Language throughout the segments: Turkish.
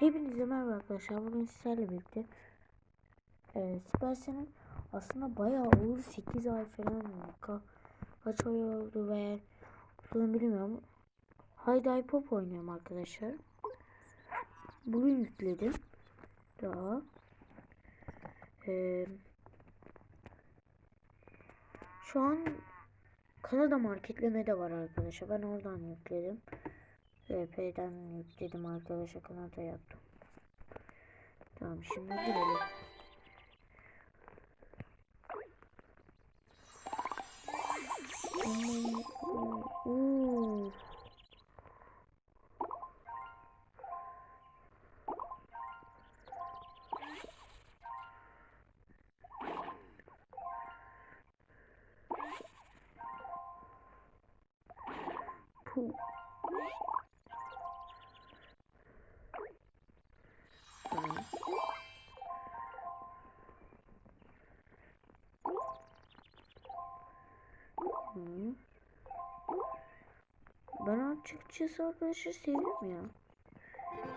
Hepinize merhaba arkadaşlar. Bugün sizlerle birlikte e, Supercell'in aslında bayağı olur 8 ay falan ka kaç ay oldu veya falan bilmiyorum. Haydi Pop oynuyorum arkadaşlar. Bugün yükledim. Daha. E, şu an Kanada marketleme de var arkadaşlar. Ben oradan yükledim. VP'den yükledim arkadaşlar kanata yaptım. Tamam şimdi girelim. Puh. Açıkçası arkadaşlar sevdim ya.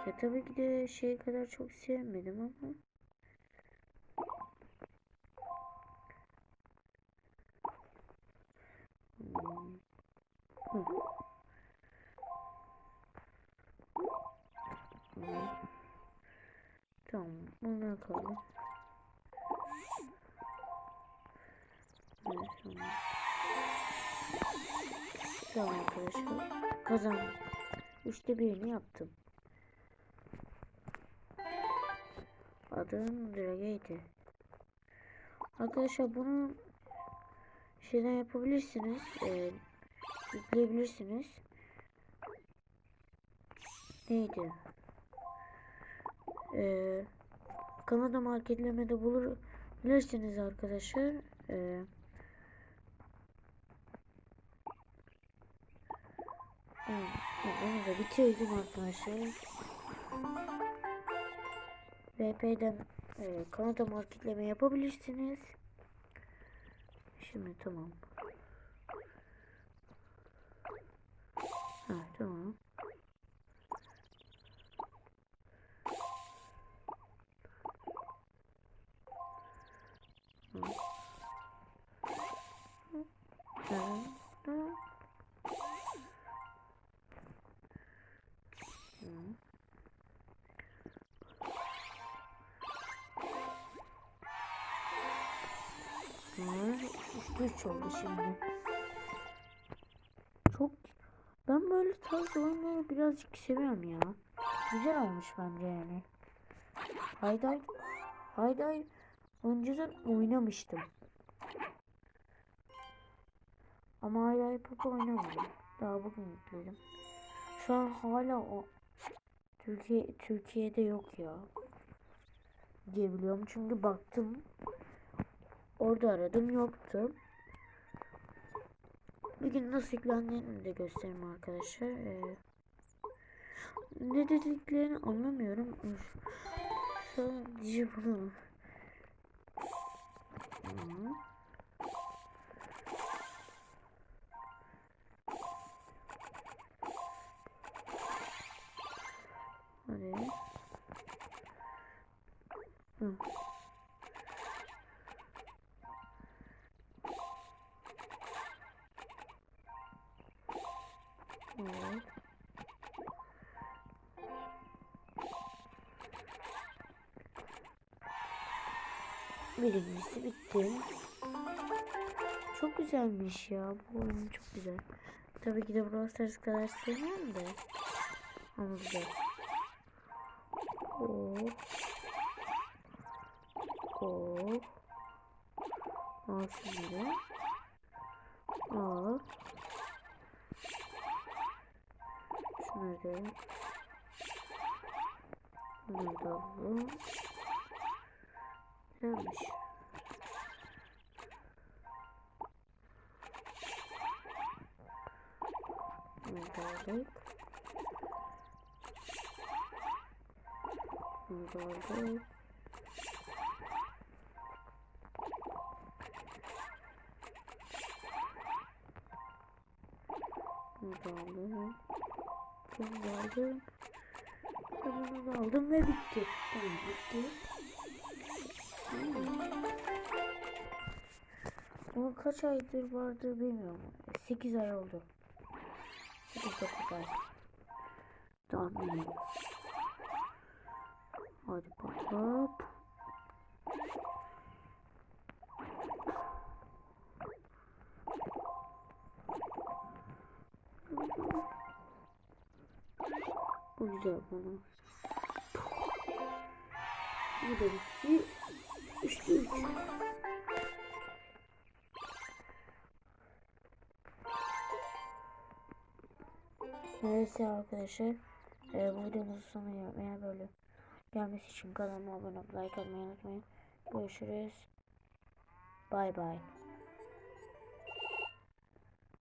Ya tabii ki de şey kadar çok sevmedim ama. Hmm. Hı. Hı. Tamam, bunu kaldı. Tamam arkadaşlar. Kazandım. Üçte birini yaptım. Adım Drage'ydi. Arkadaşlar bunu şeyden yapabilirsiniz. E, yükleyebilirsiniz. Neydi? Ee, Kanada marketlemede bulabilirsiniz arkadaşlar. Ee, evet, bunu da bitirdim arkadaşlar. VP'den e, Kanada marketleme yapabilirsiniz. Şimdi tamam. Üç oldu şimdi. Çok ben böyle tarz oyunları birazcık seviyorum ya. Güzel olmuş bence yani. Hayday Hayday önceden oynamıştım. Ama hala Pop oynamadım. Daha bugün yükledim. Şu an hala o Türkiye Türkiye'de yok ya. Diyebiliyorum çünkü baktım. Orada aradım yoktu. Bir gün nasıl yüklendiğini de göstereyim arkadaşlar. Ee, ne dediklerini anlamıyorum. Sadece bunu. Hadi. Hı. Evet. Birincisi bitti. Çok güzelmiş ya. Bu oyun çok güzel. Tabii ki de Brawl Stars kadar sevmiyorum da. Ama güzel. Oh. Oh. Al şimdi. Al. Şunları da. Bunları da alalım. Güzelmiş. Bunu da aldım. Da aldım. Ve bitti. Tamam bitti. O kaç aydır vardı bilmiyorum. 8 ay oldu. 8-9 ay. Tahminim. Hadi bakalım. Güzel bana. Bu da bitti. Üçte üç. Neyse arkadaşlar. E, bu videonun sonuna yapmaya böyle gelmesi için kanalıma abone olup like atmayı unutmayın. Görüşürüz. Bay bay.